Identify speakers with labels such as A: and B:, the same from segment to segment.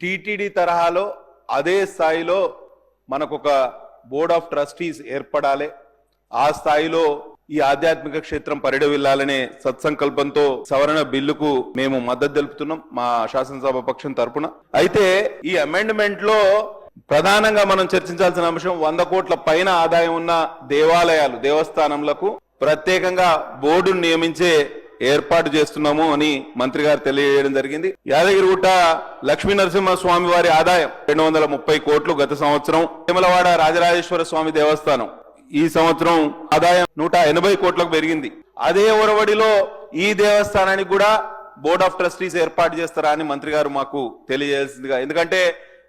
A: TTD తరహాలో అదే స్థాయిలో మనకు ఒక బోర్డ్ ఆఫ్ ట్రస్టీస్ ఏర్పడాలి. ఆ స్థాయిలో ఈ ఆధ్యాత్మిక క్షేత్రం పరిడవిల్లాలనే సత్సంకల్పంతో సవరణ బిల్లుకు మేము మద్దతు తెలుపుతున్నాం మా శాసనసభ పక్షం తరపున. అయితే ఈ అమెండ్మెంట్లో ప్రధానంగా మనం చర్చించాల్సిన అంశం వంద కోట్ల పైన ఆదాయం ఉన్న దేవాలయాలు దేవస్థానములకు ప్రత్యేకంగా బోర్డును నియమించే ఏర్పాటు చేస్తున్నాము అని మంత్రి గారు తెలియజేయడం జరిగింది. యాదగిరిగుట్ట లక్ష్మీ నరసింహస్వామి వారి ఆదాయం రెండు వందల ముప్పై కోట్లు గత సంవత్సరం. తిమలవాడ రాజరాజేశ్వర స్వామి దేవస్థానం ఈ సంవత్సరం ఆదాయం నూట ఎనభై కోట్లకు పెరిగింది. అదే ఒరవడిలో ఈ దేవస్థానానికి కూడా బోర్డ్ ఆఫ్ ట్రస్టీస్ ఏర్పాటు చేస్తారా అని మంత్రి గారు మాకు తెలియజేసిందిగా. ఎందుకంటే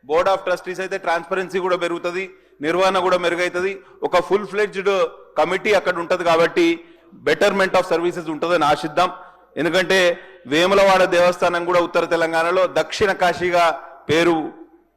A: బోర్డ్ ఆఫ్ ట్రస్టీస్ అయితే ట్రాన్స్పరెన్సీ కూడా పెరుగుతుంది నిర్వహణ కూడా మెరుగైతుంది. ఒక ఫుల్ ఫ్లెడ్జ్డ్ కమిటీ అక్కడ ఉంటుంది కాబట్టి బెటర్మెంట్ ఆఫ్ సర్వీసెస్ ఉంటుందని ఆశిద్దాం. ఎందుకంటే వేములవాడ దేవస్థానం కూడా ఉత్తర తెలంగాణలో దక్షిణ కాశీగా పేరు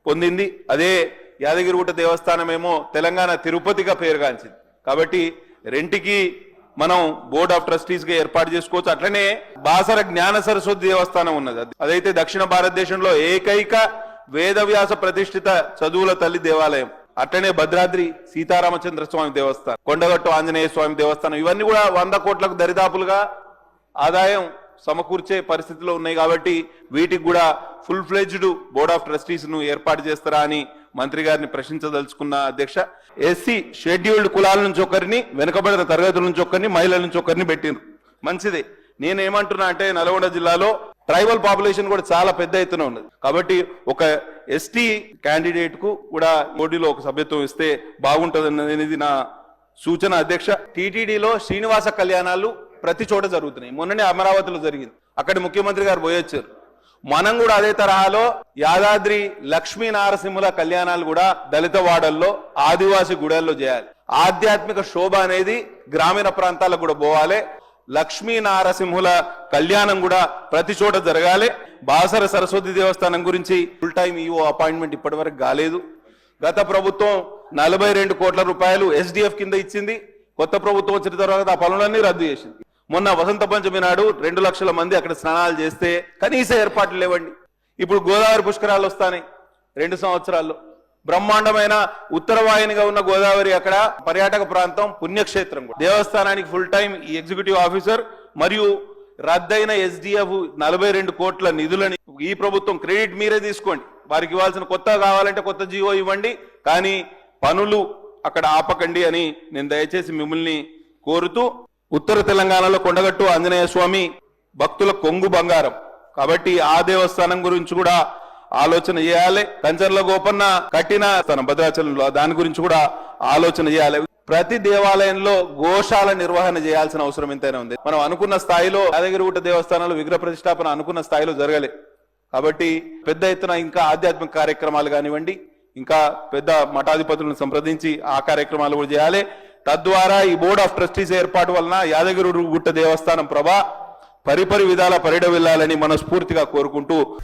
A: పొందింది. అదే యాదగిరిగుట్ట దేవస్థానం ఏమో తెలంగాణ తిరుపతిగా పేరుగాంచింది. కాబట్టి రెంటికి మనం బోర్డ్ ఆఫ్ ట్రస్టీస్గా ఏర్పాటు చేసుకోవచ్చు. అట్లనే బాసర జ్ఞాన సరస్వతి దేవస్థానం ఉన్నది. అది- అదైతే దక్షిణ భారతదేశంలో ఏకైక వేదవ్యాస ప్రతిష్ఠిత చదువుల తల్లి దేవాలయం. అట్లనే భద్రాద్రి సీతారామచంద్ర స్వామి దేవస్థానం కొండగట్టు ఆంజనేయ స్వామి దేవస్థానం ఇవన్నీ కూడా వంద కోట్లకు దరిదాపులుగా ఆదాయం సమకూర్చే పరిస్థితిలో ఉన్నాయి కాబట్టి వీటికి కూడా ఫుల్ ఫ్లెజ్డ్ బోర్డ్ ఆఫ్ ట్రస్టీస్ను ఏర్పాటు చేస్తారా అని మంత్రి గారిని ప్రశ్నించదలుచుకున్న అధ్యక్ష ఎస్సీ షెడ్యూల్డ్ కులాల నుంచి ఒకరిని వెనుకబడిన తరగతుల నుంచి ఒకరిని మహిళల నుంచి ఒకరిని పెట్టిండ్రు. మంచిదే. నేనేమంటున్నా అంటే నల్గొండ జిల్లాలో ట్రైబల్ పాపులేషన్ కూడా చాలా పెద్ద ఎత్తున ఉన్నది. కాబట్టి ఒక ఎస్టీ క్యాండిడేట్కు కూడా పోటీలో ఒక సభ్యత్వం ఇస్తే బాగుంటుంది అనేది నా సూచన అధ్యక్ష. టీటీడీలో శ్రీనివాస కళ్యాణాలు ప్రతి చోట జరుగుతున్నాయి. మొన్ననే అమరావతిలో జరిగింది. అక్కడ ముఖ్యమంత్రి గారు పోయొచ్చారు. మనం కూడా అదే తరహాలో యాదాద్రి లక్ష్మీ నారసింహుల కళ్యాణాలు కూడా దళిత వాడల్లో ఆదివాసి గుడల్లో చేయాలి. ఆధ్యాత్మిక శోభ అనేది గ్రామీణ ప్రాంతాలకు కూడా పోవాలి. లక్ష్మీ నారసింహుల కళ్యాణం కూడా ప్రతి చోట జరగాలి. బాసర సరస్వతి దేవస్థానం గురించి ఫుల్ టైం ఈఓ అపాయింట్మెంట్ ఇప్పటివరకు కాలేదు. గత ప్రభుత్వం నలభై రెండు కోట్ల రూపాయలు ఎస్డిఎఫ్ కింద ఇచ్చింది. కొత్త ప్రభుత్వం వచ్చిన తర్వాత ఆ పనులన్నీ రద్దు చేసింది. మొన్న వసంత పంచమి నాడు రెండు లక్షల మంది అక్కడ స్నానాలు చేస్తే కనీస ఏర్పాట్లు లేవండి. ఇప్పుడు గోదావరి పుష్కరాలు వస్తాయి రెండు సంవత్సరాల్లో. బ్రహ్మాండమైన ఉత్తరవాహినిగా ఉన్న గోదావరి అక్కడ పర్యాటక ప్రాంతం పుణ్యక్షేత్రం దేవస్థానానికి ఫుల్ టైం ఈ ఎగ్జిక్యూటివ్ ఆఫీసర్ మరియు రద్దయిన ఎస్డిఎఫ్ నలభై రెండు కోట్ల నిధులని ఈ ప్రభుత్వం క్రెడిట్ మీరే తీసుకోండి. వారికి ఇవ్వాల్సిన కొత్త కావాలంటే కొత్త జీవో ఇవ్వండి కానీ పనులు అక్కడ ఆపకండి అని నేను దయచేసి మిమ్మల్ని కోరుతూ ఉత్తర తెలంగాణలో కొండగట్టు ఆంజనేయ స్వామి భక్తుల కొంగు బంగారం. కాబట్టి ఆ దేవస్థానం గురించి కూడా ఆలోచన చేయాలి. కంచర్ల గోపన్న కట్టిన తన భద్రాచలంలో దాని గురించి కూడా ఆలోచన చేయాలి. ప్రతి దేవాలయంలో గోశాల నిర్వహణ చేయాల్సిన అవసరం ఎంతైనా ఉంది. మనం అనుకున్న స్థాయిలో యాదగిరిగుట్ట దేవస్థానాలు విగ్రహ ప్రతిష్టాపన అనుకున్న స్థాయిలో జరగలే. కాబట్టి పెద్ద ఎత్తున ఇంకా ఆధ్యాత్మిక కార్యక్రమాలు కానివ్వండి ఇంకా పెద్ద మఠాధిపతులను సంప్రదించి ఆ కార్యక్రమాలు కూడా చేయాలి. తద్వారా ఈ బోర్డ్ ఆఫ్ ట్రస్టీస్ ఏర్పాటు వలన యాదగిరి గుట్ట దేవస్థానం ప్రభా పరిపరి విధాల పరిడ వెళ్ళాలని మనస్ఫూర్తిగా కోరుకుంటూ